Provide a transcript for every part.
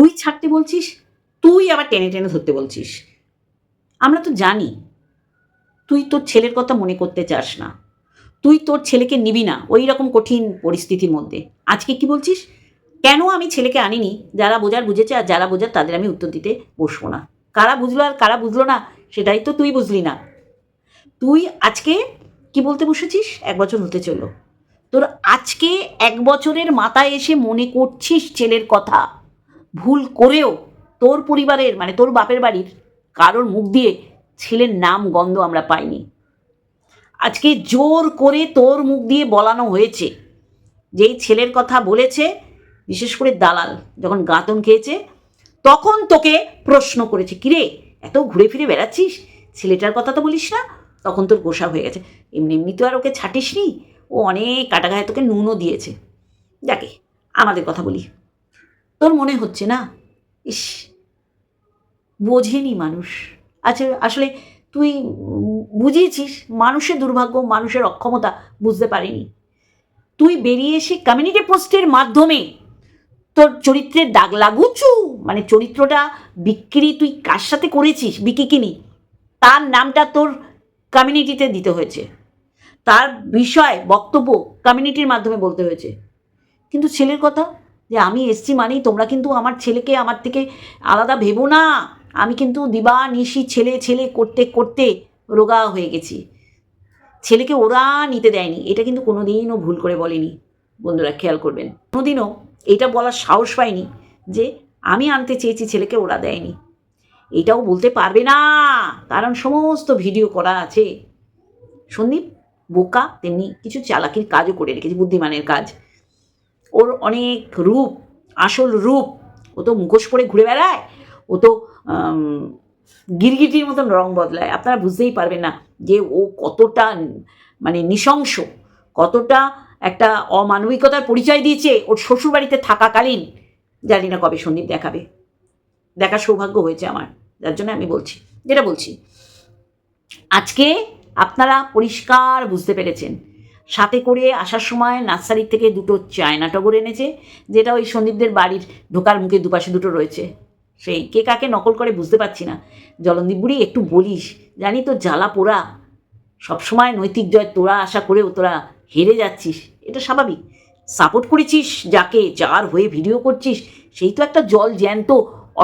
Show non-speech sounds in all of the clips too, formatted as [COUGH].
তুই ছাড়তে বলছিস, তুই আবার টেনে টেনে ধরতে বলছিস। আমরা তো জানি, তুই তোর ছেলের কথা মনে করতে চাস না। তুই তোর ছেলেকে নিবি না ওই রকম কঠিন পরিস্থিতির মধ্যে। আজকে কি বলছিস? কেন আমি ছেলেকে আনিনি? যারা বোঝার বুঝেছে আর যারা বোঝার তাদের আমি উত্তর দিতে বসবো না। কারা বুঝলো আর কারা বুঝলো না, সেটাই তো তুই বুঝলি না। তুই আজকে কি বলতে বসেছিস? এক বছর হতে চলল। তোর আজকে এক বছরের মাথায় এসে মনে করছিস ছেলের কথা। ভুল করেও তোর পরিবারের মানে তোর বাপের বাড়ির কারোর মুখ দিয়ে ছেলের নাম, গন্ধ আমরা পাইনি। আজকে জোর করে তোর মুখ দিয়ে বলানো হয়েছে, যেই ছেলের কথা বলেছে, বিশেষ করে দালাল যখন গাঁতন খেয়েছে, তখন তোকে প্রশ্ন করেছে, কিরে, এত ঘুরে ফিরে বেড়াচ্ছিস? ছেলেটার কথা তো বলিস না? তখন তোর গোসা হয়ে গেছে। এমনি এমনি তো আর ওকে ছাটিসনি, ও অনেক কাটা গায়ে তোকে নুনও দিয়েছে। যাকে, আমাদের কথা বলি। তোর মনে হচ্ছে না? ইস, বোঝেনি মানুষ। আচ্ছা আসলে তুই বুঝিয়েছিস, মানুষের দুর্ভাগ্য, মানুষের অক্ষমতা বুঝতে পারিনি। তুই বেরিয়ে এসে কমিউনিটি পোস্টের মাধ্যমে তোর চরিত্রের দাগ লাগুচু? মানে চরিত্রটা বিক্রি তুই কার সাথে করেছিস? বিকিকিনি তার নামটা তোর কমিউনিটিতে দিতে হয়েছে। তার বিষয়, বক্তব্য কমিউনিটির মাধ্যমে বলতে হয়েছে। কিন্তু ছেলের কথা যে আমি এসছি মানেই তোমরা কিন্তু আমার ছেলেকে আমার থেকে আলাদা ভেবো না। আমি কিন্তু দিবা নিশি ছেলে ছেলে করতে করতে রোগা হয়ে গেছি। ছেলেকে ওরা নিতে দেয়নি। এটা কিন্তু কোনো কোনোদিনও ভুল করে বলেনি। বন্ধুরা, খেয়াল করবেন। কোনোদিনও এটা বলার সাহস পায়নি যে আমি আনতে চেয়েছি, ছেলেকে ওরা দেয়নি। এটাও বলতে পারবে না। কারণ সমস্ত ভিডিও করা আছে। সন্দীপ, বোকা, তেমনি কিছু চালাকির কাজও করে রেখেছে, বুদ্ধিমানের কাজ। ওর অনেক রূপ, আসল রূপ। ও তো মুখোশ পরে ঘুরে বেড়ায়, ও তো গিরগিটির মতন রং বদলায়। আপনারা বুঝতেই পারবেন না যে ও কতটা মানে নৃশংস, কতটা একটা অমানবিকতার পরিচয় দিয়েছে ওর শ্বশুরবাড়িতে থাকাকালীন। জানি না কবে সন্দীপ দেখাবে। দেখার সৌভাগ্য হয়েছে আমার, যার জন্য আমি বলছি, যেটা বলছি। আজকে আপনারা পরিষ্কার বুঝতে পেরেছেন সাথে করে আসার সময় নার্সারির থেকে দুটো চায়না টগর এনেছে, যেটা ওই সন্দীপদের বাড়ির ঢোকার মুখে দুপাশে দুটো রয়েছে। সেই কে কাকে নকল করে বুঝতে পারছি না। জলন্দীপ বুড়ি, একটু বলিস, জানি তো জ্বালা পোড়া। সবসময় নৈতিক জয় তোরা আশা করেও তোরা হেরে যাচ্ছিস, এটা স্বাভাবিক। সাপোর্ট করেছিস যাকে, যার হয়ে ভিডিও করছিস, সেই তো একটা জল জ্যান্ত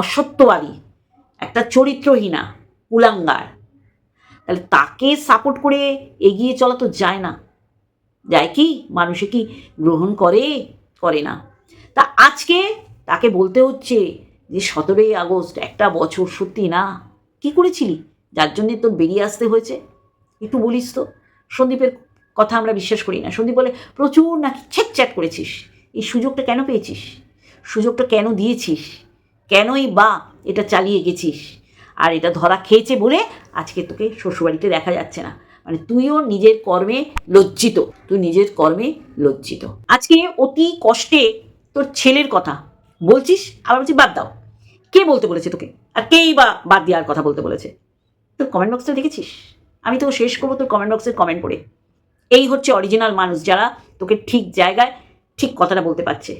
অসত্যবাদী, একটা চরিত্রহীনা, কুলাঙ্গার। তাহলে তাকে সাপোর্ট করে এগিয়ে চলা তো যায় না। যায় কি? মানুষে কি গ্রহণ করে? করে না। তা আজকে তাকে বলতে হচ্ছে যে, সতেরোই আগস্ট একটা বছর সত্যি না। কি করেছিলি? যার জন্যে তোর বেরিয়ে আসতে হয়েছে। একটু বলিস তো। সন্দীপের কথা আমরা বিশ্বাস করি না। সন্দীপ বলে, প্রচুর নাকি চ্যাট চ্যাট করেছিস। এই সুযোগটা কেন পেয়েছিস? সুযোগটা কেন দিয়েছিস? কেনই বা এটা চালিয়ে গেছিস? আর এটা ধরা খেয়েছে বলে আজকে তোকে শ্বশুরবাড়িতে দেখা যাচ্ছে না। মানে তুইও নিজের কর্মে লজ্জিত, তুই নিজের কর্মে লজ্জিত। আজকে অতি কষ্টে তোর ছেলের কথা বলছিস, আবার বলছি বাদ দাও। কে বলতে বলেছে তোকে? আর কেই বা বাদ দেওয়ার কথা বলতে বলেছে? তোর কমেন্ট বক্সটা দেখেছিস? আমি তোকে শেষ করব তোর কমেন্ট বক্সের কমেন্ট পড়ে। এই হচ্ছে অরিজিনাল মানুষ যারা তোকে ঠিক জায়গায় ঠিক কথাটা বলতে পারছে।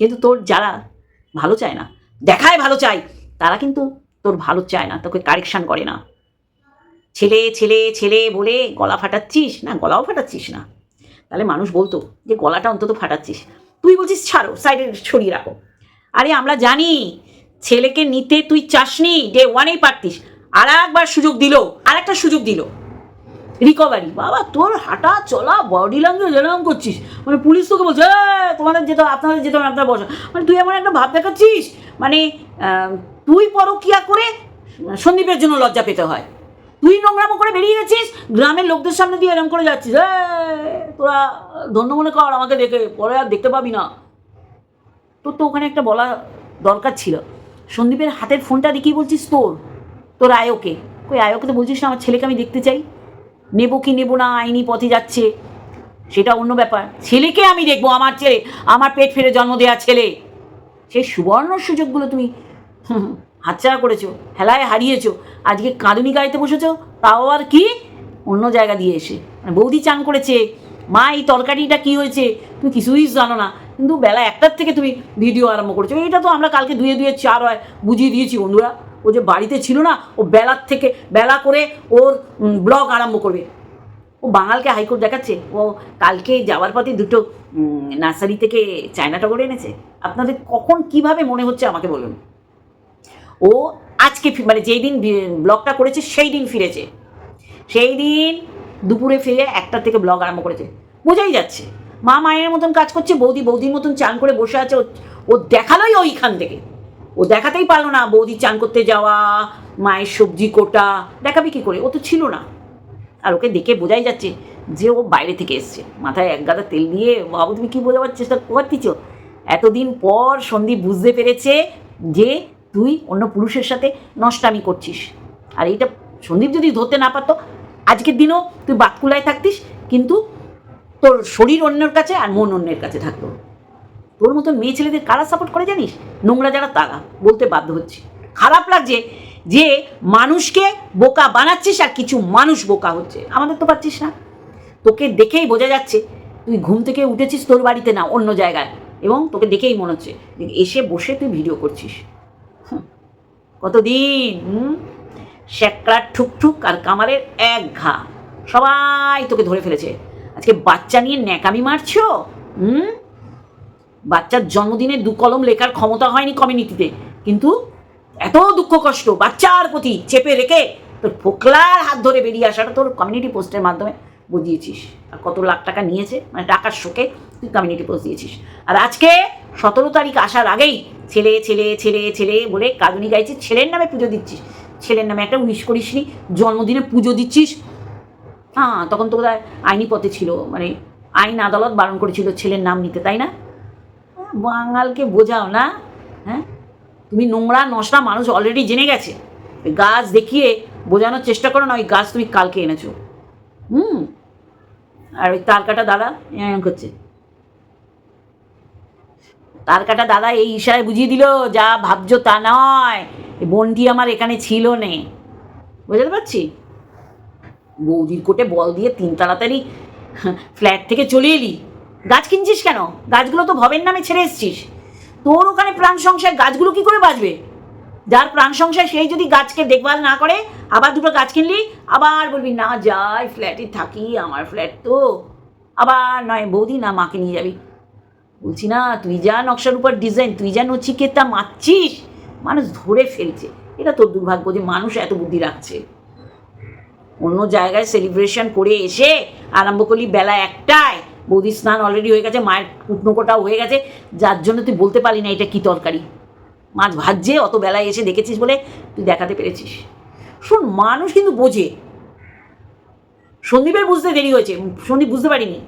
কিন্তু তোর যারা ভালো চায় না, দেখায় ভালো চায়, তারা কিন্তু তোর ভালো চায় না, তোকে কারেকশান করে না। ছেলে ছেলে ছেলে বলে গলা ফাটাচ্ছিস? না গলাও ফাটাচ্ছিস না। তাহলে মানুষ বলতো যে গলাটা অন্তত ফাটাচ্ছিস। তুই বলছিস ছাড়ো সাইডে ছড়িয়ে রাখো। আরে আমরা জানি ছেলেকে নিতে তুই চাসনি ডে ওয়ানেই পারতিস। আর একবার সুযোগ দিল আর একটা সুযোগ দিল। রিকভারি বাবা তোর হাঁটা চলা বডি ল্যাঙ্গুয়েজ এরকম করছিস। মানে পুলিশ তোকে বলছে "এই, তোমাদের যেতে আপনাদের যেতে আপনার বসা। মানে তুই এমন একটা ভাব দেখাচ্ছিস মানে তুই পরকিয়া করে সন্দীপের জন্য লজ্জা পেতে হয়। তুই নোংরামো করে বেরিয়ে গেছিস? গ্রামের লোকদের সামনে দিয়ে এরম করে যাচ্ছিস। "এই, তোরা ধন্য মনে কর আমাকে দেখে। পরে আর দেখতে পাবি না। তোর তো ওখানে একটা বলা দরকার ছিল। সন্দীপের হাতের ফোনটা দেখিয়ে বলছিস তোর? তোর আয়োকে। কই আয়োকে তো বলছিস না আমার ছেলেকে আমি দেখতে চাই। নেব কি নেব না আইনি পথে যাচ্ছে। সেটা অন্য ব্যাপার। ছেলেকে আমি দেখব আমার ছেলে। আমার পেট ফেরে জন্ম দেওয়া ছেলে। সেই সুবর্ণ সুযোগগুলো তুমি হাতছাড়া করেছ, হেলায় হারিয়েছো, আজকে কাঁদুনি গাড়িতে বসেছো, তাও আর কি? অন্য জায়গা দিয়ে এসে। মানে বৌদি চান করেছে, মা, এই তরকারিটা কি হয়েছে? তুমি কিছুই জানো না। কিন্তু বেলা একটার থেকে তুমি ভিডিও আরম্ভ করেছ। এটা তো আমরা কালকে দুয়ে দুয়ে চার হয় বুঝিয়ে দিয়েছি বন্ধুরা। ও যে বাড়িতে ছিল না, ও বেলার থেকে, বেলা করে ওর ব্লগ আরম্ভ করবে। ও বাঙালকে হাইকোর্ট দেখাচ্ছে। ও কালকে যাওয়ার পথে দুটো নার্সারি থেকে চায়নাটা করে এনেছে। আপনাদের কখন কীভাবে মনে হচ্ছে আমাকে বলুন? ও আজকে মানে যেই দিন ব্লগটা করেছে, সেই দিন ফিরেছে। সেই দিন দুপুরে ফিরে একটা থেকে ব্লগ আরম্ভ করেছে। বোঝাই যাচ্ছে। মা মায়ের মতন কাজ করছে, বৌদি বৌদির মতন চান করে বসে আছে। ও- ও দেখালোই ওইখান থেকে। ও দেখাতেই পারল না বৌদি চান করতে যাওয়া, মায়ের সবজি কোটা, দেখাবে কি করে? ও তো ছিল না। আর ওকে দেখে বোঝাই যাচ্ছে যে ও বাইরে থেকে এসছে। মাথায় এক গাদা তেল দিয়ে, বাবু, তুমি কী বোঝাবার চেষ্টা করতেছ? এতদিন পর সন্দীপ বুঝতে পেরেছে যে তুই অন্য পুরুষের সাথে নষ্টামি করছিস। আর এইটা সন্দীপ যদি ধরতে না পারতো, আজকের দিনও তুই বাতকুলায় থাকতিস, কিন্তু তোর শরীর অন্যের কাছে আর মন অন্যের কাছে থাকতো তোর মতন মেয়ে ছেলেদের কারা সাপোর্ট করে জানিস? নোংরা যারা তারা, বলতে বাধ্য হচ্ছে। খারাপ লাগছে যে মানুষকে বোকা বানাচ্ছিস আর কিছু মানুষ বোকা হচ্ছে। আমাদের তো পারছিস না। তোকে দেখেই বোঝা যাচ্ছে, তুই ঘুম থেকে উঠেছিস তোর বাড়িতে না অন্য জায়গায়। এবং তোকে দেখেই মনে হচ্ছে এসে বসে তুই ভিডিও করছিস। কতদিন? শ্যাকড়ার ঠুকঠুক আর কামারের এক ঘা। সবাই তোকে ধরে ফেলেছে। আজকে বাচ্চা নিয়ে ন্যাকামি মারছ? হুম? বাচ্চার জন্মদিনে দু কলম লেখার ক্ষমতা হয়নি কমিউনিটিতে। কিন্তু এত দুঃখ কষ্ট বাচ্চার প্রতি চেপে রেখে তোর ফোকলার হাত ধরে বেরিয়ে আসাটা তোর কমিউনিটি পোস্টের মাধ্যমে বুঝিয়েছিস। আর কত লাখ টাকা নিয়েছে? মানে টাকার শোকে তুই কমিউনিটি পোস্ট দিয়েছিস। আর আজকে সতেরো তারিখ আসার আগেই ছেলে ছেলে ছেলে ছেলে বলে কাজুনি গাইছিস ছেলের নামে পুজো দিচ্ছিস। ছেলের নামে একটা উইশ করিসনি জন্মদিনে পুজো দিচ্ছিস। হ্যাঁ তখন তো বোধহয় আইনি পথে ছিল মানে আইন আদালত বারণ করেছিল ছেলের নাম নিতে তাই না? হ্যাঁ, বাঙালকে বোঝাও না হ্যাঁ? তুমি নোংরা নষ্টা মানুষ অলরেডি জেনে গেছে। গাছ দেখিয়ে বোঝানোর চেষ্টা করো না ওই গাছ তুমি কালকে এনেছো। হুম? আর ওই তার কাটা দাদা এরকম করছে। তার কাটা দাদা এই ইশারায় বুঝিয়ে দিল, যা ভাবছ তা নয়। বোনটি আমার এখানে ছিল নে। বুঝতে পারছি? বৌদির কোটে বল দিয়ে তিন তাড়াতাড়ি ফ্ল্যাট থেকে চলে এলি। গাছ কিনছিস কেন? গাছগুলো তো ভবের নামে ছেড়ে এসছিস। তোর ওখানে প্রাণ সংশয় গাছগুলো কি করে বাঁচবে? যার প্রাণ সংশয় সেই যদি গাছকে দেখভাল না করে, আবার দুটো গাছ কিনলি, আবার বলবি, না যাই, ফ্ল্যাটে থাকি, আমার ফ্ল্যাট তো। আবার নয়, বৌদি, না, মাকে নিয়ে যাবি। বলছি, না, তুই যা নকশার উপর ডিজাইন তুই যা নচিকেতা মারছিস, মানুষ ধরে ফেলছে। এটা তোর দুর্ভাগ্য যে মানুষ এত বুদ্ধি রাখছে। অন্য জায়গায় সেলিব্রেশন করে এসে আরম্ভ করলি বেলা একটায়। বৌদি স্নান অলরেডি হয়ে গেছে, মায়ের কুটনোকোটাও হয়ে গেছে। যার জন্য তুই বলতে পারলি না এটা কী তরকারি। মাছ ভাজছে, অত বেলায় এসে দেখেছিস বলে তুই দেখাতে পেরেছিস। শোন, মানুষ কিন্তু বোঝে। সন্দীপের বুঝতে দেরি হয়েছে। সন্দীপ বুঝতে পারিনি।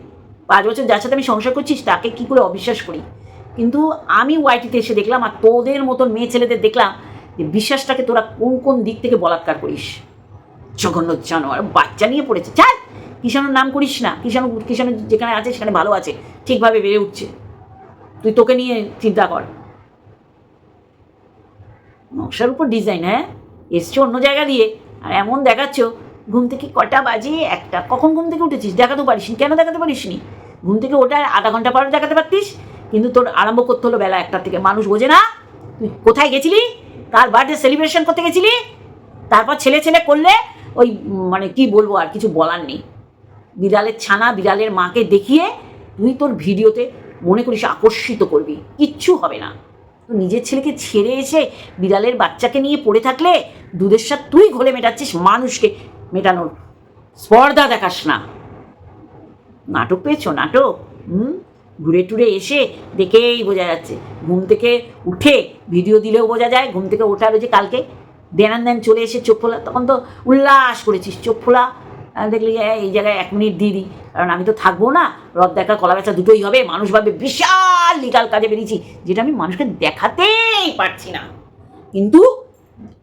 পাঁচ বছর যার সাথে আমি সংসার করছিস, তাকে কী করে অবিশ্বাস করি? কিন্তু আমি ওয়াইটিতে এসে দেখলাম আর তোদের মতন মেয়ে ছেলেদের দেখলাম যে বিশ্বাসটাকে তোরা কোন কোন দিক থেকে বলাৎকার করিস? জঘন্য জানোয়ার, বাচ্চা নিয়ে পড়েছে। চাল কিষাণুর নাম করিস না। কিষাণু কিষাণু যেখানে আছে, সেখানে ভালো আছে। ঠিকভাবে বেড়ে উঠছে। তুই তোকে নিয়ে চিন্তা কর। নকশার উপর ডিজাইন হ্যাঁ? এসছো অন্য জায়গা দিয়ে। আর এমন দেখাচ্ছ ঘুম থেকে কটা বাজে? একটা। কখন ঘুম থেকে উঠেছিস? দেখাতে পারিস কেন দেখাতে পারিস নি? ঘুম থেকে ওটা আধা ঘণ্টা পরে দেখাতে পারতিস? কিন্তু তোর আরম্ভ করতে হলো বেলা একটার থেকে। মানুষ বোঝে না? তুই কোথায় গেছিলি? কার বার্থডে সেলিব্রেশন করতে গেছিলি? তারপর ছেলে ছেলে করলে ওই মানে কি বলব আর কিছু বলার নেই। বিড়ালের ছানা বিড়ালের মাকে দেখিয়ে তুই তোর ভিডিওতে মনে করিস আকর্ষিত করবি। কিচ্ছু হবে না। নিজের ছেলেকে ছেড়ে এসে বিড়ালের বাচ্চাকে নিয়ে পড়ে থাকলে দুধের সাথে তুই ঘোলে মেটাচ্ছিস মানুষকে। মেটানোর। স্পর্ধা দেখাস না। নাটক পেয়েছ? নাটক? হুম? ঘুরে টুরে এসে দেখেই বোঝা যাচ্ছে। ঘুম থেকে উঠে ভিডিও দিলেও বোঝা যায় ঘুম থেকে ওঠালো যে কালকে দেনান দেন চলে এসে চোখ ফোলা তখন তো উল্লাস করেছিস। চোখ ফোলা দেখলি "এই, জায়গায় এক মিনিট দিয়ে দিই। কারণ আমি তো থাকব না। রদ দেখা কলা বেচা দুটোই হবে। মানুষ ভাবে বিশাল লিগাল কাজে বেরিয়েছি। যেটা আমি মানুষকে দেখাতেই পারছি না। কিন্তু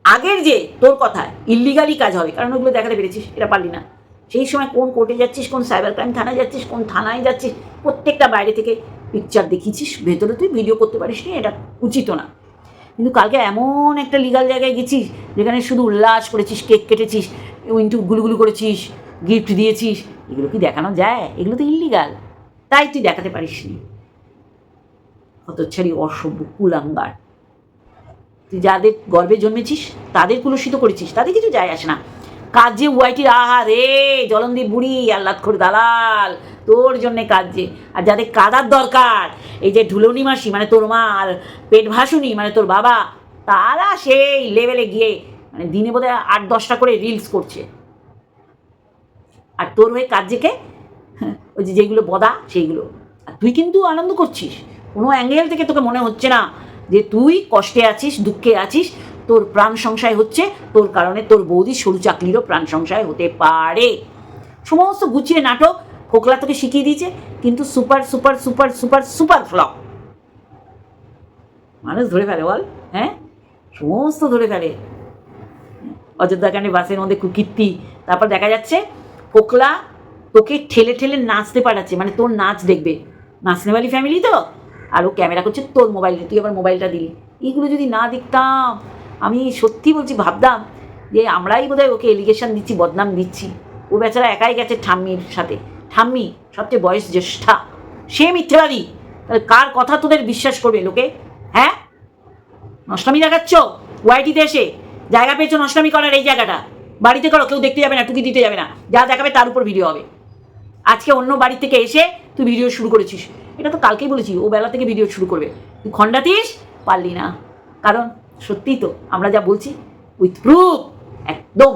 আগের যে তোর কথা ইল্লিগালি কাজ হবে, কারণ ওগুলো দেখাতে পেরেছিস, এটা পারলি না। সেই সময় কোন কোর্টে যাচ্ছিস, কোন সাইবার ক্রাইম থানায় যাচ্ছিস, কোন থানায় যাচ্ছিস, প্রত্যেকটা বাইরে থেকে পিকচার দেখিয়েছিস, ভেতরে তুই ভিডিও করতে পারিস নি এটা উচিত না। কিন্তু কালকে এমন একটা লিগাল জায়গায় গেছিস, যেখানে শুধু উল্লাস করেছিস কেক কেটেছিস ইন্টু গুলুগুলু করেছিস গিফট দিয়েছিস, এগুলো কি দেখানো যায়? এগুলো তো ইল্লিগাল তাই তুই দেখাতে পারিস নি হতচ্ছাড়ি অসভ্য কুলাঙ্গার। যাদের গর্বে জন্মেছিস তাদের কুলসিত করেছিস তাদের কিছু যায় আসে না। কাজ ওয়াইটির আহা রে জলন্দির বুড়ি আল্লাদ দালাল তোর জন্যে কাজ। আর যাদের কাদার দরকার এই যে ঢুলনি মাসি মানে তোর মা আর পেট ভাসুনি মানে তোর বাবা তারা সেই লেভেলে গিয়ে মানে দিনে বোধহয় আট দশটা করে রিলস করছে। আর তোর হয়ে কাজ যে হ্যাঁ, ওই যে যেগুলো বদা সেইগুলো। আর তুই কিন্তু আনন্দ করছিস। কোনো অ্যাঙ্গেল থেকে তোকে মনে হচ্ছে না। যে তুই কষ্টে আছিস, দুঃখে আছিস, তোর প্রাণ সংশয় হচ্ছে, তোর কারণে তোর বৌদি সরু চাকলিরও প্রাণ সংশয় হতে পারে। সমস্ত গুছিয়ে নাটক খোকলা তোকে শিখিয়ে দিয়েছে, কিন্তু super super super super super flop. মানুষ ধরে ফেলে বল হ্যাঁ? সমস্ত ধরে ফেলে। অযোধ্যাকাণ্ডে বাসের মধ্যে কুকীর্তি, তারপর দেখা যাচ্ছে পোকলা তোকে ঠেলে ঠেলে নাচতে পাঠাচ্ছে মানে তোর নাচ দেখবে। নাচনেওয়ালি ফ্যামিলি তো? আর ও ক্যামেরা করছে তোর মোবাইলে তুই আবার মোবাইলটা দিলি। এইগুলো যদি না দেখতাম, আমি সত্যি বলছি, ভাবতাম যে আমরাই বোধহয় ওকে এলিগেশন দিচ্ছি, বদনাম দিচ্ছি। ও বেচারা একাই গেছে ঠাম্মির সাথে। ঠাম্মি, সবচেয়ে বয়স জ্যেষ্ঠা, সে মিথ্যেবাদী। তাহলে কার কথা তোদের বিশ্বাস করবে লোকে? হ্যাঁ? নষ্টামি দেখাচ্ছ? ওয়াইটিতে এসে জায়গা পেয়েছ নষ্টামি করার এই জায়গাটা? বাড়িতে করো, কেউ দেখতে যাবে না টুকি দিতে যাবে না। যা দেখাবে তার উপর ভিডিও হবে। আজকে অন্য বাড়ি থেকে এসে তুই ভিডিও শুরু করেছিস। এটা তো কালকেই বলেছি, ও বেলা থেকে ভিডিও শুরু করবে। তুই খণ্ডাতিস, পারলি না। কারণ সত্যিই তো, আমরা যা বলছি উইথ প্রুফ একদম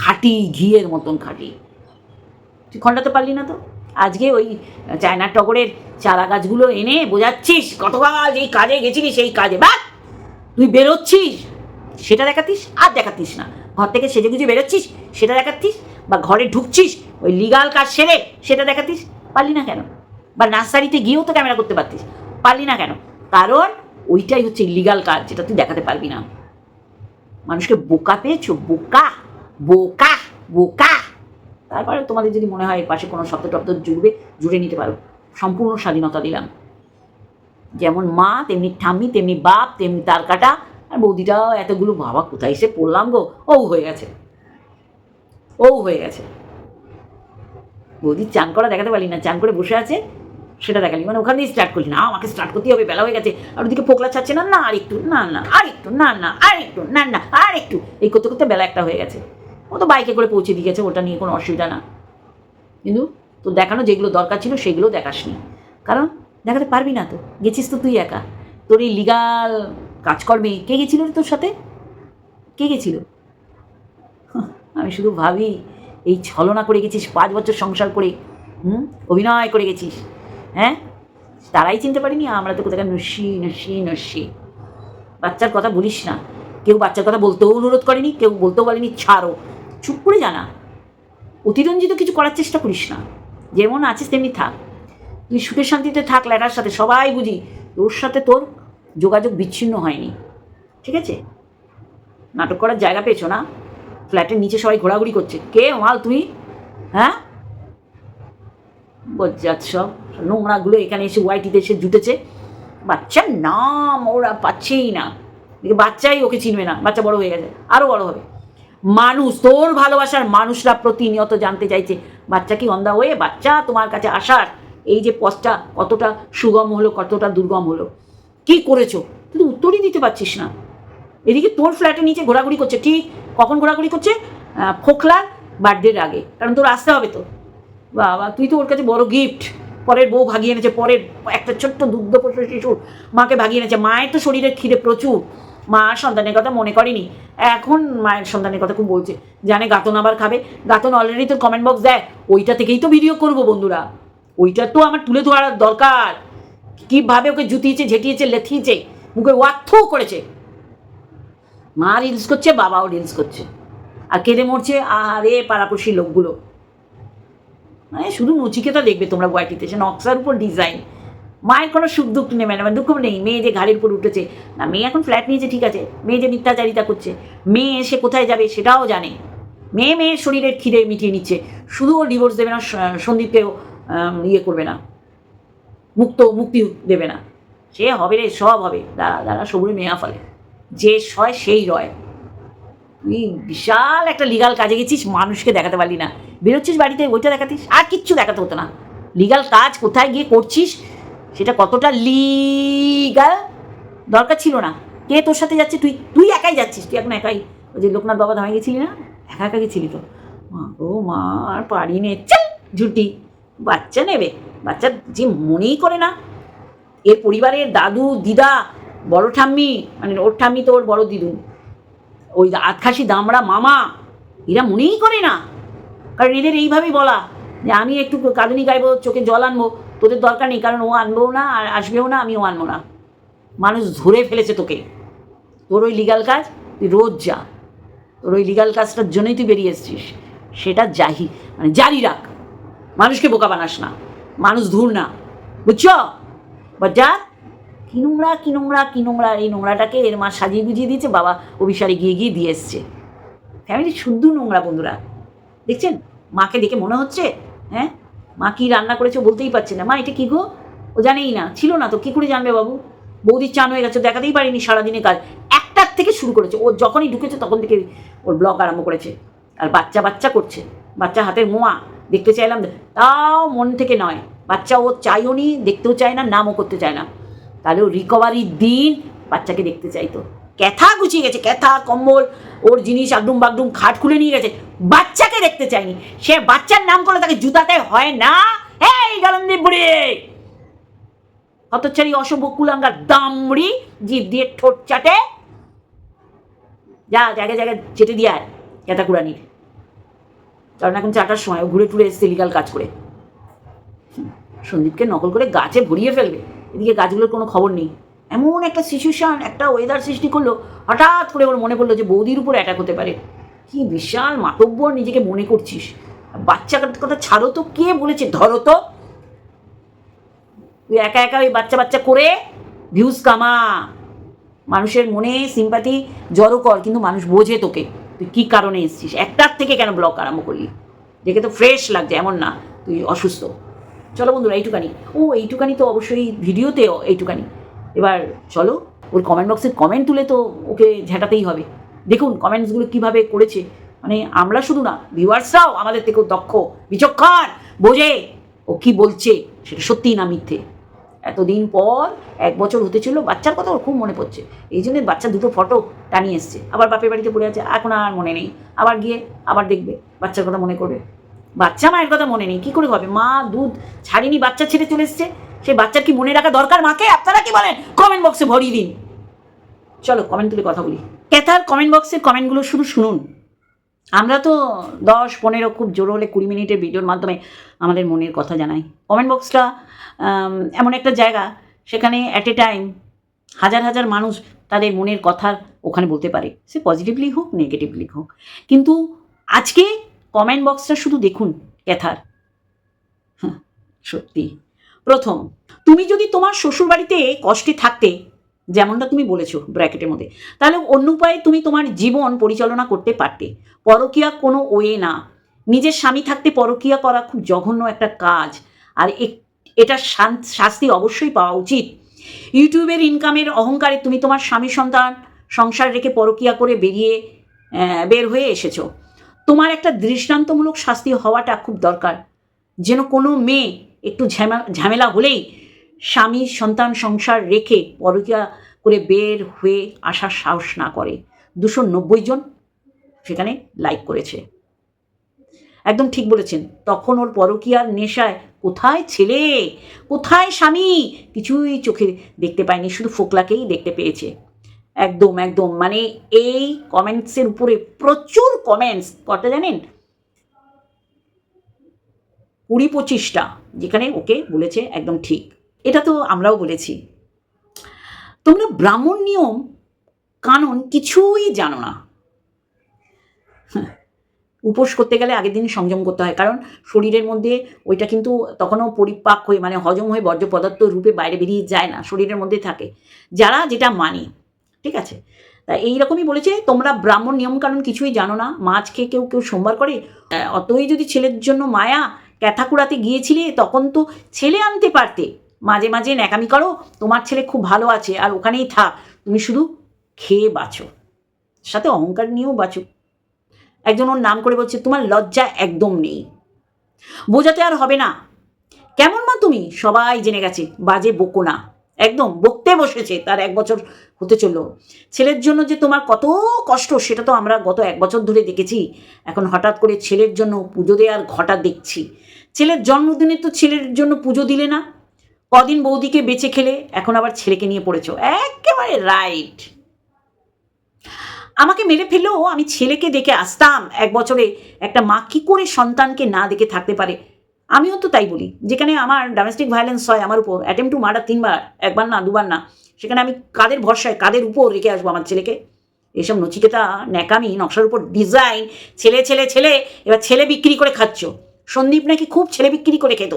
খাঁটি, ঘিয়ের মতন খাঁটি। তুই খণ্ডাতে পারলি না তো? আজকে ওই চায়না টগরের চারা গাছগুলো এনে বোঝাচ্ছিস গতকাল যেই কাজে গেছিলি সেই কাজে। বা তুই বেরোচ্ছিস, সেটা দেখাতিস আর দেখাতিস না। ঘর থেকে সেজে গুজে বেরোচ্ছিস, সেটা দেখাতিস বা ঘরে ঢুকছিস ওই লিগাল কাজ সেরে সেটা দেখাতিস, পারলি না কেন? বা নার্সারিতে গিয়েও তো ক্যামেরা করতে পারতিস, পারলি না কেন? কারণ ওইটাই হচ্ছে ইলিগাল কাজ, যেটা তুই দেখাতে পারবি না। মানুষকে বোকা পেয়েছ? বোকা! বোকা! বোকা! তারপরে তোমাদের যদি মনে হয় পাশে কোনো শব্দ টব্দ জুড়বে, জুড়ে নিতে পারো। সম্পূর্ণ স্বাধীনতা দিলাম। যেমন মা, তেমনি ঠাম্মি, তেমনি বাপ, তেমনি তার কাটা। আর বৌদিটাও এতগুলো বাবা কোথায় এসে পড়লাম গো? ও হয়ে গেছে। ও হয়ে গেছে। বৌদি চান করা দেখাতে পারলি না, চান করে বসে আছে, সেটা দেখালি মানে ওখান দিয়ে স্টার্ট করলি না। আমাকে স্টার্ট করতেই হবে, বেলা হয়ে গেছে, আর ওদিকে পোকলা ছাড়ছে না না, আর একটু, না না, আর একটু, না না, আর একটু, না না, আর একটু, এই করতে করতে বেলা একটা হয়ে গেছে। ও তো বাইকে করে পৌঁছে দিয়ে গেছে, ওটা নিয়ে কোনো অসুবিধা না। কিন্তু তো দেখানো যেগুলো দরকার ছিল, সেগুলো দেখাসনি। কারণ দেখাতে পারবি না তো, গেছিস তো তুই একা। তোর এই লিগাল কাজকর্মে কে গেছিল তোর সাথে? কে গেছিল? আমি শুধু ভাবি এই ছলনা করে গেছিস, পাঁচ বছর সংসার করে, হুম? অভিনয় করে গেছিস হ্যাঁ? তারাই চিনতে পারিনি, আমরা তো কোথায় নস্যি নস্যি নস্যি বাচ্চার কথা বলিস না। কেউ বাচ্চার কথা বলতেও অনুরোধ করেনি, কেউ বলতেও বলেনি, ছাড়ো। চুপ করে জানা। অতিরঞ্জিত কিছু করার চেষ্টা করিস না। যেমন আছিস তেমনি থাক। তুই সুখে শান্তিতে থাক ল্যাটার সাথে সবাই বুঝি। তোর সাথে তোর যোগাযোগ বিচ্ছিন্ন হয়নি। ঠিক আছে? নাটক করার জায়গা পেয়েছ না? ফ্ল্যাটের নিচে সবাই ঘোরাঘুরি করছে। কে মাল তুই হ্যাঁ? বজ্জাত সব নোংরাগুলো এখানে এসে ওয়াইটিতে এসে জুটেছে। বাচ্চার নাম ওরা পাচ্ছেই না। বাচ্চাই ওকে চিনবে না, বাচ্চা বড় হয়ে গেছে আরও বড় হবে। মানুষ, তোর ভালোবাসার মানুষরা প্রতিনিয়ত জানতে চাইছে, বাচ্চা কি অন্ধা হয়ে বাচ্চা তোমার কাছে আসার। এই যে পথটা কতটা সুগম হলো, কতটা দুর্গম হলো। কি করেছ? তুই উত্তরই দিতে পারছিস না। এদিকে তোর ফ্ল্যাটের নিচে ঘোরাঘুরি করছে, ঠিক? কখন ঘোরাঘুরি করছে? আহ, ফোকলার বার্থডের আগে। কারণ তোর আসতে হবে তো। বাবা তুই তো ওর কাছে বড় গিফট পরের বউ ভাগিয়ে এনেছে পরের একটা ছোট্ট দুগ্ধপোষ্য শিশু মাকে ভাগিয়ে এনেছে। মায়ের তো শরীরে খিদে প্রচুর। মা সন্তানের কথা মনে করেনি। এখন মায়ের সন্তানের কথা খুব বলছে। জানে গাতন আবার খাবে। গাতন অলরেডি তোর কমেন্ট বক্স দেয়। ওইটা থেকেই তো ভিডিও করব বন্ধুরা। ওইটা তো আমার তুলে ধরার দরকার। কীভাবে ওকে জুতিয়েছে ঝেঁটিয়েছে লেথিয়েছে মুখে ওয়াথু করেছে। মা রিলস করছে, বাবাও রিলস করছে। আর কেঁদে মরছে আরে পাড়াপড়শি লোকগুলো। মানে শুধু নচিকেতা দেখবে তোমরা ওয়াইটিতে সে নকশার উপর ডিজাইন মায়ের কোনো সুখ দুঃখ নেবে না মানে দুঃখ নেই, মেয়ে যে ঘাড়ির উপর উঠেছে। না, মেয়ে এখন ফ্ল্যাট নিয়েছে, ঠিক আছে। মেয়ে যে মিথ্যাচারিতা করছে, মেয়ে এসে কোথায় যাবে সেটাও জানে। মেয়ে মেয়ের শরীরের খিদে মিটিয়ে নিচ্ছে। শুধু ডিভোর্স দেবে না সন্দীপকেও ইয়ে করবে না। মুক্ত, মুক্তি দেবে না। সে হবে রে, সব হবে। দাঁড়া দাঁড়া, সবুরে মেয়া ফলে। যে সয় সেই রয়। তুই বিশাল একটা লিগাল কাজে গেছিস, মানুষকে দেখাতে পারলি না। বেরোচ্ছিস বাড়িতে ওইটা দেখাতিস, আর কিচ্ছু দেখাতে হতো না। লিগাল কাজ কোথায় গিয়ে করছিস, সেটা কতটা লিগাল দরকার ছিল না। কে তোর সাথে যাচ্ছে, তুই তুই একাই যাচ্ছিস, তুই এখন একাই। ওই যে লোকনাথ বাবা ধামে গেছিলি না? একা একা গেছিলি তো। মা ও মা, আর পারি নে। ঝুটি বাচ্চা নেবে। বাচ্চা যে মনেই করে না। এর পরিবারের দাদু, দিদা বড় ঠাম্মি মানে ওর ঠাম্মি তো ওর বড় দিদু। ওই আতখাসি দামড়া মামা, এরা মনেই করে না। কারণ এদের এইভাবেই বলা, যে আমি একটু কাঁদুনি গাইবো, চোখে জল আনব, তোদের দরকার নেই, কারণ ও আনবেও না, আর আসবেও না, আমিও আনব না। মানুষ ধরে ফেলেছে তোকে। তোর ওই লিগাল কাজ, তুই রোজ যা। তোর ওই লিগাল কাজটার জন্যই তুই বেরিয়ে এসছিস। সেটা জাহি মানে জারি রাখ। মানুষকে বোকা বানাস না। মানুষ ধুর না। বুঝছ? যা কি নোংরা কি নোংরা কি নোংরা, এই নোংরাটাকে এর মা সাজিয়ে গুজিয়ে দিয়েছে, বাবা অভিসারে গিয়ে গিয়ে দিয়ে এসছে। ফ্যামিলি শুদ্ধ নোংরা বন্ধুরা। দেখছেন? মাকে দেখে মনে হচ্ছে হ্যাঁ? মা কি রান্না করেছে বলতেই পারছে না। মা, এটা কি গো? ও জানেই না, ছিল না তো, কি করে জানবে বাবু? বৌদির চান হয়ে গেছে দেখাতেই পারিনি সারাদিনে কাজ। একটার থেকে শুরু করেছে, ও যখনই ঢুকেছে তখন থেকে ওর ব্লগ আরম্ভ করেছে। আর বাচ্চা বাচ্চা করছে, বাচ্চা হাতের মোয়া, দেখতে চাইলাম তাও মন থেকে নয়। বাচ্চা ও চাইও নি, দেখতেও চায় না, নামও করতে চায় না। তাহলে ও রিকভারির দিন বাচ্চাকে দেখতে চাইতো। ক্যাথা গুছিয়ে গেছে, ক্যাথা, কম্বল, ওর জিনিস আগডুম বাগডুম খাট খুলে নিয়ে গেছে, বাচ্চাকে দেখতে চাইনি সে বাচ্চার নাম করলে তাকে জুতাতে হয় না। এই গালন্দি বুড়ি! হতচ্ছারি অসভ্য, কুলাঙ্গার, দামড়ি, জিভ দিয়ে ঠোঁট চাটে। যা, জায়গায় জায়গায় চেটে দিয়ে আয়, ক্যাথা কুড়ানির। কারণ এখন চারটার সময় ঘুরে টুরে এসছে লিগাল কাজ করে। সন্দীপকে নকল করে গাছে ভরিয়ে ফেলবে। এদিকে গাছগুলোর কোনো খবর নেই। এমন একটা সিচুয়েশন একটা ওয়েদার সৃষ্টি করল, হঠাৎ করে ওর মনে পড়ল যে বৌদির উপর অ্যাটাক হতে পারে। কি বিশাল মাতব্বর নিজেকে মনে করছিস। বাচ্চা কথা ছাড়ো তো, কে বলেছে? ধরো তো। তুই একা একা ওই বাচ্চা বাচ্চা করে ভিউজ কামা। মানুষের মনে সিম্পাতি জড়ো কর, কিন্তু মানুষ বোঝে তোকে। তুই কী কারণে এসছিস? একটার থেকে কেন ব্লগ আরম্ভ করলি? দেখে তো ফ্রেশ লাগছে, এমন না। তুই অসুস্থ। চলো বন্ধুরা, এইটুকানি। ও, এইটুকানি তো অবশ্যই ভিডিওতেও এইটুকানি। এবার চলো, ওর কমেন্ট বক্সে কমেন্ট তুলে তো ওকে ঝাঁটাতেই হবে। দেখুন কমেন্টসগুলো কীভাবে করেছে। মানে আমরা শুধু না ভিউয়ার্সরাও আমাদের থেকেও দক্ষ, বিচক্ষণ, বোঝে। ও কি বলছে, সেটা সত্যিই না মিথ্যে। এতদিন পর এক বছর হতে ছিল বাচ্চার কথা ওর খুব মনে পড়ছে। এই জন্য বাচ্চা দুটো ফটো টানিয়ে এসছে। আবার বাপের বাড়িতে পড়ে আছে, এখন আর মনে নেই। আবার গিয়ে আবার দেখবে, বাচ্চার কথা মনে করবে। বাচ্চা মায়ের কথা মনে নেই, কি করে হবে? মা দুধ ছাড়িনি, বাচ্চা ছেড়ে চলে এসছে। সেই বাচ্চার কি মনে রাখা দরকার মাকে? আপনারা কি বলেন? কমেন্ট বক্সে ভরিয়ে দিন। চলো কমেন্ট তুলে কথা বলি। ক্যাথার কমেন্ট বক্সের কমেন্টগুলো শুধু শুনুন। আমরা তো দশ, পনেরো, খুব জোর হলে কুড়ি মিনিটের ভিডিওর মাধ্যমে আমাদের মনের কথা জানাই। কমেন্ট বক্সটা এমন একটা জায়গা, সেখানে অ্যাট এ টাইম হাজার হাজার মানুষ তাদের মনের কথা ওখানে বলতে পারে। সে পজিটিভলি হোক নেগেটিভলি হোক। কিন্তু আজকে কমেন্ট বক্সটা শুধু দেখুন ক্যাথার। হ্যাঁ, সত্যি। প্রথম তুমি যদি তোমার শ্বশুরবাড়িতে কষ্টে থাকতে যেমনটা তুমি বলেছ ব্র্যাকেটের মধ্যে তাহলে অন্য উপায়ে তুমি তোমার জীবন পরিচালনা করতে পারতে। পরকীয়া কোনো ওয়ে না। নিজের স্বামী থাকতে পরকীয়া করা খুব জঘন্য একটা কাজ। আর এ- এটার শাস্তি অবশ্যই পাওয়া উচিত। ইউটিউবের ইনকামের অহংকারে তুমি তোমার স্বামী সন্তান সংসার রেখে পরকীয়া করে বেরিয়ে বের হয়ে এসেছ। তোমার একটা দৃষ্টান্তমূলক শাস্তি হওয়াটা খুব দরকার। যেন কোনো মেয়ে একটু ঝামা- ঝামেলা হলেই স্বামী সন্তান সংসার রেখে পরকীয়া করে বের হয়ে আসার সাহস না করে। দুশো নব্বই জন সেখানে লাইক করেছে। একদম ঠিক বলেছেন, তখন ওর পরকীয়ার নেশায় কোথায় ছেলে? কোথায় স্বামী? কিছুই চোখে দেখতে পায়নি, শুধু ফোকলাকেই দেখতে পেয়েছে। একদম একদম। মানে এই কমেন্টসের উপরে প্রচুর কমেন্টস কটা জানেন? কুড়ি পঁচিশটা যেখানে ওকে বলেছে একদম ঠিক। এটা তো আমরাও বলেছি। তোমরা ব্রাহ্মণ নিয়ম কানুন কিছুই জানো না। হ্যাঁ, উপোস করতে গেলে আগের দিন সংযম করতে হয়। কারণ শরীরের মধ্যে ওইটা কিন্তু তখনও পরিপাক হয়ে মানে হজম হয়ে বর্জ্য পদার্থ রূপে বাইরে বেরিয়ে যায় না শরীরের মধ্যে থাকে। যারা যেটা মানে ঠিক আছে? তা এইরকমই বলেছে, তোমরা ব্রাহ্মণ নিয়মকানুন কিছুই জানো না। মাছ খেয়ে কেউ কেউ সোমবার করে অতই যদি ছেলের জন্য মায়া ক্যাথা কুড়াতে গিয়েছিলে, তখন তো ছেলে আনতে পারতে। মাঝে মাঝে ন্যাকামি করো, তোমার ছেলে খুব ভালো আছে, আর ওখানেই থাক। তুমি শুধু খেয়ে বাঁচো। সাথে অহংকার নিয়েও বাঁচো। একজন ওর নাম করে বলছে, তোমার লজ্জা একদম নেই। বোঝাতে আর হবে না। কেমন মা তুমি? সবাই জেনে গেছে, বাজে বকো না। একদম বকতে বসেছে, তার এক বছর হতে চলল। ছেলের জন্য যে তোমার কত কষ্ট, সেটা তো আমরা গত এক বছর ধরে দেখেছি। এখন হঠাৎ করে ছেলের জন্য পুজো দেওয়ার ঘটা দেখছি। ছেলের জন্মদিনে তো ছেলের জন্য পুজো দিলে না। কদিন বৌদিকে বেঁচে খেলে, এখন আবার ছেলেকে নিয়ে পড়েছ। একেবারে রাইট। আমাকে মেরে ফেললেও আমি ছেলেকে দেখে আসতাম। এক বছরে একটা মা কী করে সন্তানকে না দেখে থাকতে পারে? আমিও তো তাই বলি। যেখানে আমার ডোমেস্টিক ভায়োলেন্স হয়, আমার উপর অ্যাটেম্প টু মার্ডার তিনবার, একবার না, দুবার না, সেখানে আমি কাদের ভরসায়, কাদের উপর রেখে আসব আমার ছেলেকে? এসব নচিকেতা, ন্যাকামি, নকশার উপর ডিজাইন ছেলে ছেলে ছেলে, এবার ছেলে বিক্রি করে খাচ্ছ। সন্দীপ নাকি খুব ছেলে বিক্রি করে খেত।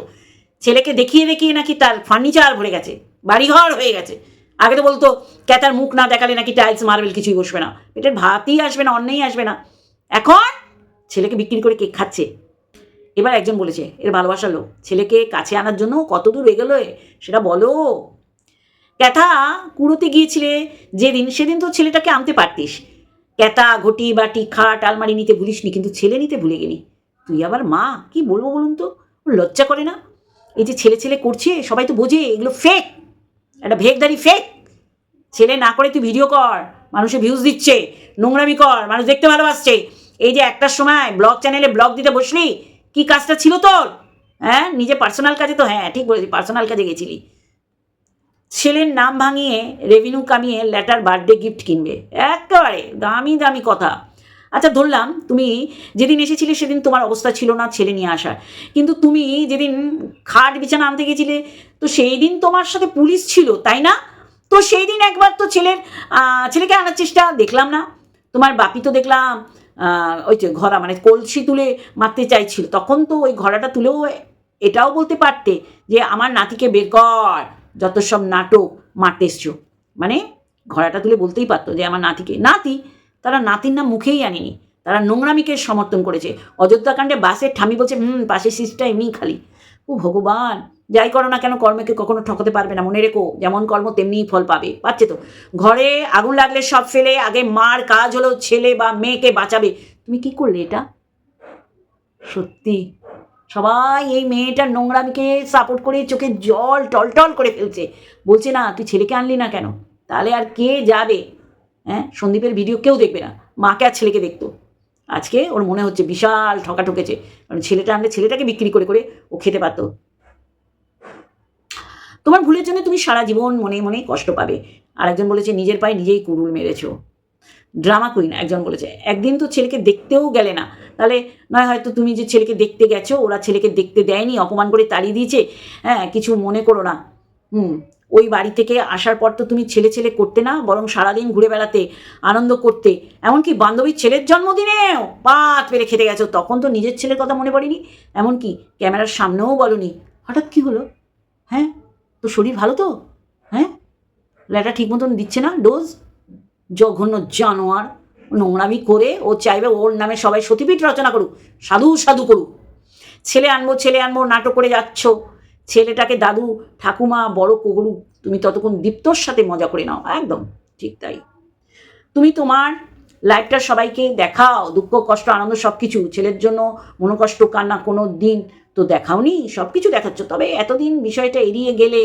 ছেলেকে দেখিয়ে দেখিয়ে নাকি তার ফার্নিচার ভরে গেছে, বাড়িঘর হয়ে গেছে। আগে তো বলতো ক্যাতার মুখ না দেখালে নাকি টাইলস মার্বেল কিছুই বসবে না। পেটের ভাতই আসবে না অন্যই আসবে না। এখন ছেলেকে বিক্রি করে কেক খাচ্ছে? এবার একজন বলেছে, এর ভালোবাসার লোক, ছেলেকে কাছে আনার জন্য কত দূর এগোলো? সেটা বলো। ক্যাথা কুড়োতে গিয়েছিলে, যেদিন সেদিন তো ছেলেটাকে আনতে পারতিস। ক্যাথা, ঘটি, বাটি, খাট, আলমারি নিতে ভুলিসনি, কিন্তু ছেলে নিতে ভুলে গেলি। তুই আবার মা, কি বলব বলুন তো? লজ্জা করে না? এই যে ছেলে ছেলে করছে, সবাই তো বোঝে, এগুলো ফেক একটা ভেকদারি ফেক ছেলে না করে তুই ভিডিও কর, মানুষে ভিউজ দিচ্ছে, নোংরামি কর, মানুষ দেখতে ভালোবাসছে। এই যে একটার সময় ব্লগ চ্যানেলে ব্লগ দিতে বসলি কি কাজটা ছিল তোর? হ্যাঁ নিজে পার্সোনাল কাজে তো হ্যাঁ ঠিক বলেছি পার্সোনাল কাজে গেছিলি। ছেলের নাম ভাঙিয়ে রেভিনিউ কামিয়ে লেটার বার্থডে গিফট কিনবে। একেবারে দামি দামি কথা। আচ্ছা ধরলাম তুমি যেদিন এসেছিলে সেদিন তোমার অবস্থা ছিল না ছেলে নিয়ে আসার। কিন্তু তুমি যেদিন খাট বিছানা আনতে গেছিলে, তো সেই দিন তোমার সাথে পুলিশ ছিল, তাই না? তো সেই দিন একবার তো ছেলের ছেলেকে আনার চেষ্টা দেখলাম না। তোমার বাপি তো দেখলাম। ওই যে ঘোড়া মানে কলসি তুলে মারতে চাইছিল। তখন তো ওই ঘোড়াটা তুলেও এটাও বলতে পারতে যে, আমার নাতিকে বের কর, যত সব নাটক মারতে এসছো। মানে ঘোড়াটা তুলে বলতেই পারতো যে, আমার নাতিকে নাতি, তারা নাতির নাম মুখেই আনেনি। তারা নোংরামিকে সমর্থন করেছে। অযোধ্যাকাণ্ডে বাসের ঠামি বলছে, হুম, পাশের সিটটা এমনি খালি। ও ভগবান! যাই করো না কেন, কর্মকে কখনো ঠকাতে পারবে না, মনে রেখো, যেমন কর্ম তেমনিই ফল পাবে পাচ্ছে তো? ঘরে আগুন লাগলে সব ফেলে, আগে মার কাজ হলো ছেলে বা মেয়েকে বাঁচাবে। তুমি কি করলে এটা? সত্যি? সবাই এই মেয়েটার নোংরামিকে সাপোর্ট করে চোখে জল টলটল করে ফেলছে। বলছে, না, তুই ছেলেকে আনলি না কেন? তাহলে আর কে যাবে? হ্যাঁ সন্দীপের ভিডিও কেউ দেখবে না, মাকে আর ছেলেকে দেখতো। আজকে ওর মনে হচ্ছে বিশাল ঠকা ঠকেছে। কারণ ছেলেটা আনলে ছেলেটাকে বিক্রি করে করে ও খেতে পারতো। তোমার ভুলের জন্য তুমি সারা জীবন মনে মনে কষ্ট পাবে। আর একজন বলেছে, নিজের পায়ে নিজেই কুড়ুল মেরেছো। ড্রামা কুইন একজন বলেছে, একদিন তো ছেলেকে দেখতেও গেলে না। তাহলে নয় হয়তো তুমি যে ছেলেকে দেখতে গেছো, ওরা ছেলেকে দেখতে দেয়নি, অপমান করে তাড়িয়ে দিয়েছে। হ্যাঁ কিছু মনে করো না। হুম, ওই বাড়ি থেকে আসার পর তো তুমি ছেলে ছেলে করতে না, বরং সারাদিন ঘুরে বেড়াতে, আনন্দ করতে। এমনকি বান্ধবীর ছেলের জন্মদিনেও পাত পেরে খেতে গেছো। তখন তো নিজের ছেলের কথা মনে পড়েনি। এমনকি ক্যামেরার সামনেও বলনি। হঠাৎ কি হলো? হ্যাঁ তো শরীর ভালো তো? হ্যাঁ? ল্যাটা ঠিক মতন দিচ্ছে না? ডোজ? জঘন্য জানোয়ার। নোংরামি করে ও চাইবে ওর নামে সবাই সতীপীঠ রচনা করুক। সাধু সাধু করুক। ছেলে আনব ছেলে আনব, নাটক করে যাচ্ছ। ছেলেটাকে দাদু, ঠাকুমা, বড় করুক তুমি ততক্ষণ দীপ্তর সাথে মজা করে নাও। একদম, ঠিক তাই। তুমি তোমার লাইফটা সবাইকে দেখাও। দুঃখ, কষ্ট, আনন্দ সব কিছু ছেলের জন্য মনোকষ্ট, কান্না কোনো দিন তো দেখাওনি সব কিছু দেখাচ্ছ। তবে এতদিন বিষয়টা এড়িয়ে গেলে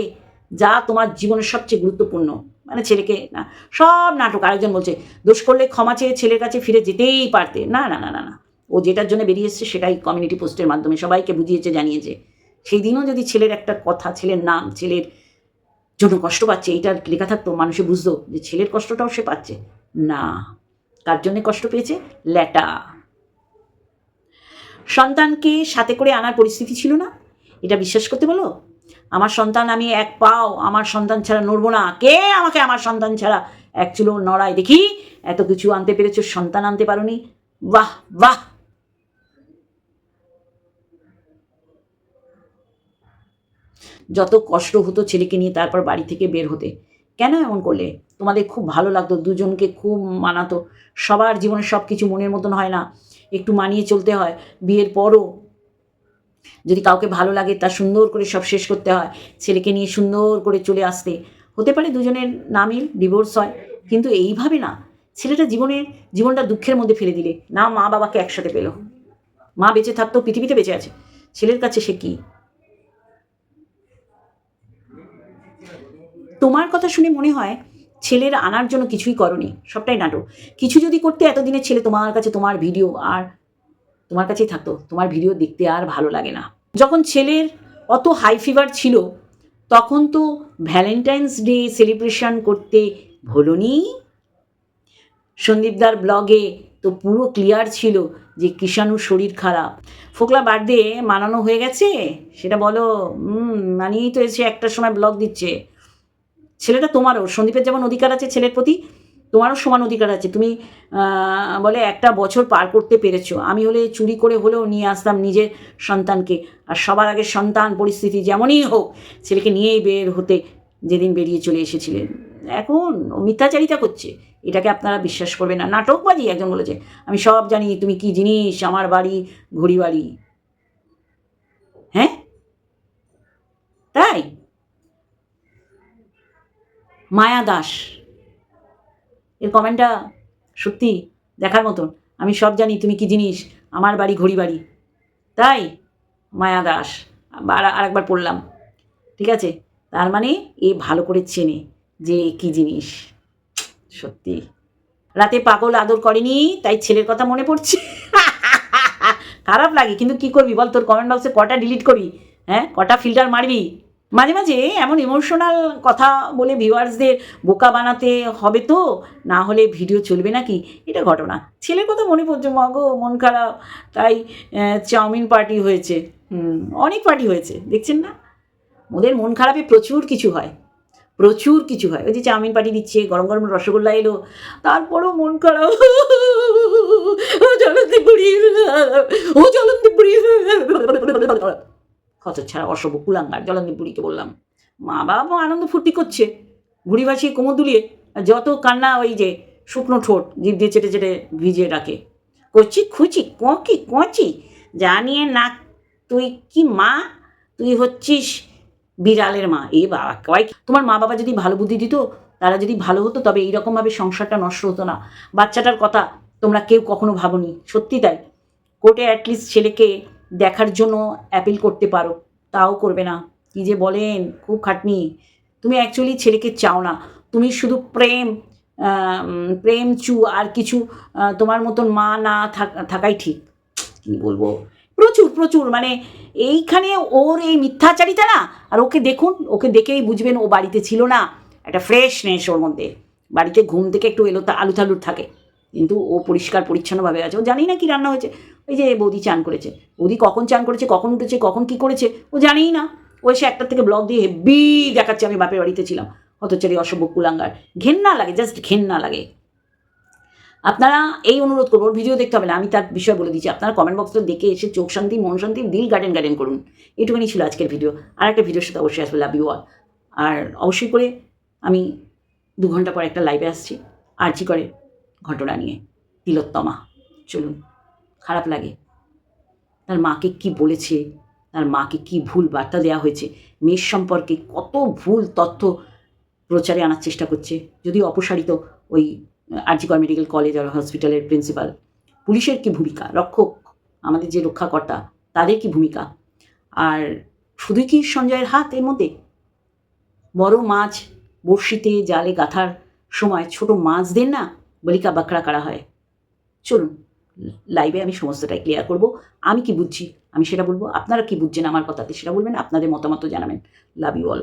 যা তোমার জীবনের সবচেয়ে গুরুত্বপূর্ণ মানে ছেলেকে না, সব নাটক। আরেকজন বলছে, দোষ করলে ক্ষমা চেয়ে ছেলের কাছে ফিরে যেতেই পারতে। না না না না না। ও যেটার জন্য বেরিয়ে এসছে সেটাই কমিউনিটি পোস্টের মাধ্যমে সবাইকে বুঝিয়েছে, জানিয়েছে। সেই দিনও যদি ছেলের একটা কথা, ছেলের নাম, ছেলের জন্য কষ্ট পাচ্ছে, এইটার লেখা থাকতো, মানুষে বুঝতো যে ছেলের কষ্টটাও সে পাচ্ছে। না, কার জন্যে কষ্ট পেয়েছে? ল্যাটা। সন্তানকে সাথে করে আনার পরিস্থিতি ছিল না। এটা বিশ্বাস করতে বলো? আমার সন্তান আমি এক পাও, আমার সন্তান ছাড়া নড়বো না। কে আমাকে আমার সন্তান ছাড়া এক চুলো নড়ায়? দেখি, এত কিছু আনতে পেরেছ, সন্তান আনতে পারোনি। বাহ বাহ। যত কষ্ট হতো ছেলেকে নিয়ে তারপর বাড়ি থেকে বের হতে। কেন এমন করলে? তোমাদের খুব ভালো লাগতো, দুজনকে খুব মানাতো। সবার জীবনে সব কিছু মনের মতন হয় না। একটু মানিয়ে চলতে হয়। বিয়ের পরও যদি কাউকে ভালো লাগে তা সুন্দর করে সব শেষ করতে হয়, ছেলেকে নিয়ে সুন্দর করে চলে আসতে। হতে পারে দুজনের নামিল ডিভোর্স হয়, কিন্তু এইভাবে না। ছেলেটা জীবনের জীবনটা দুঃখের মধ্যে ফেলে দিলে। না মা বাবাকে একসাথে পেল। মা বেঁচে থাকতো, পৃথিবীতে বেঁচে আছে। ছেলের কাছে সে কী? তোমার কথা শুনে মনে হয় ছেলের আনার জন্য কিছুই করনি, সবটাই নাটক। কিছু যদি করতে এতদিনের ছেলে তোমার কাছে তোমার ভিডিও আর তোমার কাছেই থাকতো, তোমার ভিডিও দেখতে আর ভালো লাগে না। যখন ছেলের অত হাই ফিভার ছিল, তখন তো ভ্যালেন্টাইন্স ডে সেলিব্রেশন করতে ভোলনি। সন্দীপদার ব্লগে তো পুরো ক্লিয়ার ছিল যে কৃষাণুর শরীর খারাপ। ফোকলা বার্থডে মানানো হয়ে গেছে? সেটা বলো মানিয়েই তো এসে একটার সময় ব্লগ দিচ্ছে। ছেলেটা তোমারও, সন্দীপের যেমন অধিকার আছে ছেলের প্রতি, তোমারও সমান অধিকার আছে। তুমি বলে একটা বছর পার করতে পেরেছ। আমি হলে চুরি করে হলেও নিয়ে আসতাম নিজের সন্তানকে। আর সবার আগে সন্তান পরিস্থিতি যেমনই হোক, ছেলেকে নিয়েই বের হতে যেদিন বেরিয়ে চলে এসেছিলেন এখন মিথ্যাচারিতা করছে। এটাকে আপনারা বিশ্বাস করবেন না। নাটকবাজি একজন বলেছে। আমি সব জানি, তুমি কি জিনিস? আমার বাড়ি, ঘড়ি বাড়ি। হ্যাঁ? তাই? মায়া দাস। এর কমেন্টটা সত্যি দেখার মতন। আমি সব জানি, তুমি কি জিনিস? আমার বাড়ি ঘড়ি বাড়ি। তাই? মায়া দাস। আর আরেকবার পড়লাম। ঠিক আছে? তার মানে এ ভালো করে চেনে যে কী জিনিস। সত্যি। রাতে পাগল আদর করেনি, তাই ছেলের কথা মনে পড়ছে। [LAUGHS] খারাপ লাগে, কিন্তু কি করবি বল? তোর কমেন্ট বক্সে কটা ডিলিট করবি হ্যাঁ? কটা ফিল্টার মারবি? মাঝে মাঝে এমন ইমোশনাল কথা বলে ভিউয়ার্সদের বোকা বানাতে হবে তো? না হলে ভিডিও চলবে নাকি? এটা ঘটনা। ছেলের কথা মনে পড়ছে মাগো মন খারাপ। তাই চাউমিন পার্টি হয়েছে। অনেক পার্টি হয়েছে, দেখছেন না? ওদের মন খারাপে প্রচুর কিছু হয়। প্রচুর কিছু হয়। ওই যে চাউমিন পাটি দিচ্ছে, গরম গরম রসগোল্লা এলো, তারপরও মন খারাপ। ও জ্বলন্তি বুড়ি। ও জ্বলন্তি বুড়ি। কত ছাড়া অসভ্য কুলাঙ্গার জলন্দি বুড়িকে বললাম, মা বাবা আনন্দ ফুর্তি করছে। ঘুড়ি ভাসিয়ে কোমর দুলিয়ে যত কান্না ওই যে শুকনো ঠোঁট জিভ দিয়ে চেটে চেটে ভিজিয়ে রাখে। কচি খুচি, কঁকি, কঁচি, জানিয়ে না, তুই কি মা? তুই হচ্ছিস বিড়ালের মা। এ বাবা, কয় তোমার মা বাবা যদি ভালো বুদ্ধি দিত, তারা যদি ভালো হতো, তবে এইরকমভাবে সংসারটা নষ্ট হতো না। বাচ্চাটার কথা তোমরা কেউ কখনো ভাবোনি? সত্যি তাই। কোর্টে অ্যাটলিস্ট ছেলেকে দেখার জন্য অ্যাপিল করতে পারো। তাও করবে না। কি যে বলেন, খুব খাটনি। তুমি অ্যাকচুয়ালি ছেলেকে চাও না। তুমি শুধু প্রেম প্রেম চু আর কিছু তোমার মতন মা না থাক- থাকাই ঠিক। কি বলব? প্রচুর প্রচুর। মানে এইখানে ওর এই মিথ্যাচারিতা না, আর ওকে দেখুন, ওকে দেখেই বুঝবেন ও বাড়িতে ছিল না। একটা ফ্রেশনেস ওর মধ্যে। বাড়িতে ঘুম থেকে একটু এলো তা আলু থালুর থাকে। কিন্তু ও পরিষ্কার, পরিচ্ছন্নভাবে আছে। ও জানি না কি রান্না হয়েছে। ওই যে বৌদি চান করেছে। বৌদি কখন চান করেছে, কখন উঠেছে, কখন কি করেছে, ও জানেই না। ও এসে একটার থেকে ব্লগ দিয়ে হেব্বি দেখাচ্ছে, আমি বাপের বাড়িতে ছিলাম। হতচারি অসভ্য কুলাঙ্গার। ঘেন্না লাগে জাস্ট ঘেন্না লাগে। আপনারা এই অনুরোধ করব, ওর ভিডিও দেখতে হবে না, আমি তার বিষয় বলে দিচ্ছি। আপনারা কমেন্ট বক্সটা দেখে এসে চোখ শান্তি, মন শান্তি, দিল গার্ডেন গার্ডেন করুন। এটুকুনি ছিল আজকের ভিডিও আর একটা ভিডিওর সাথে অবশ্যই আসবে লাভ ইউ অল আর অবশ্যই করে আমি দু ঘণ্টা পর একটা লাইভে আসছি। আর্জি করে? ঘটনা নিয়ে, তিলোত্তমা। চলুন, খারাপ লাগে। তার মাকে কি বলেছে, তার মাকে কি ভুল বার্তা দেওয়া হয়েছে, মেয়ের সম্পর্কে কত ভুল তথ্য প্রচারে আনার চেষ্টা করছে, যদি অপসারিত ওই আরজিকর মেডিকেল কলেজ আর হসপিটালের প্রিন্সিপাল। পুলিশের কি ভূমিকা? রক্ষক, আমাদের যে রক্ষাকর্তা, তাদের কি ভূমিকা? আর শুধুই কি সঞ্জয়ের হাত এর মধ্যে? বড় মাছ বড়শিতে জালে গাঁথার সময় ছোট মাছদের না? বলিকা বাঁকড়া কারা হয়? চলুন লাইভে আমি সমস্তটাই ক্লিয়ার করব। আমি কি বুঝছি? আমি সেটা বলব। আপনারা কি বুঝছেন আমার কথাতে সেটা বলবেন, আপনাদের মতামত জানাবেন। Love you all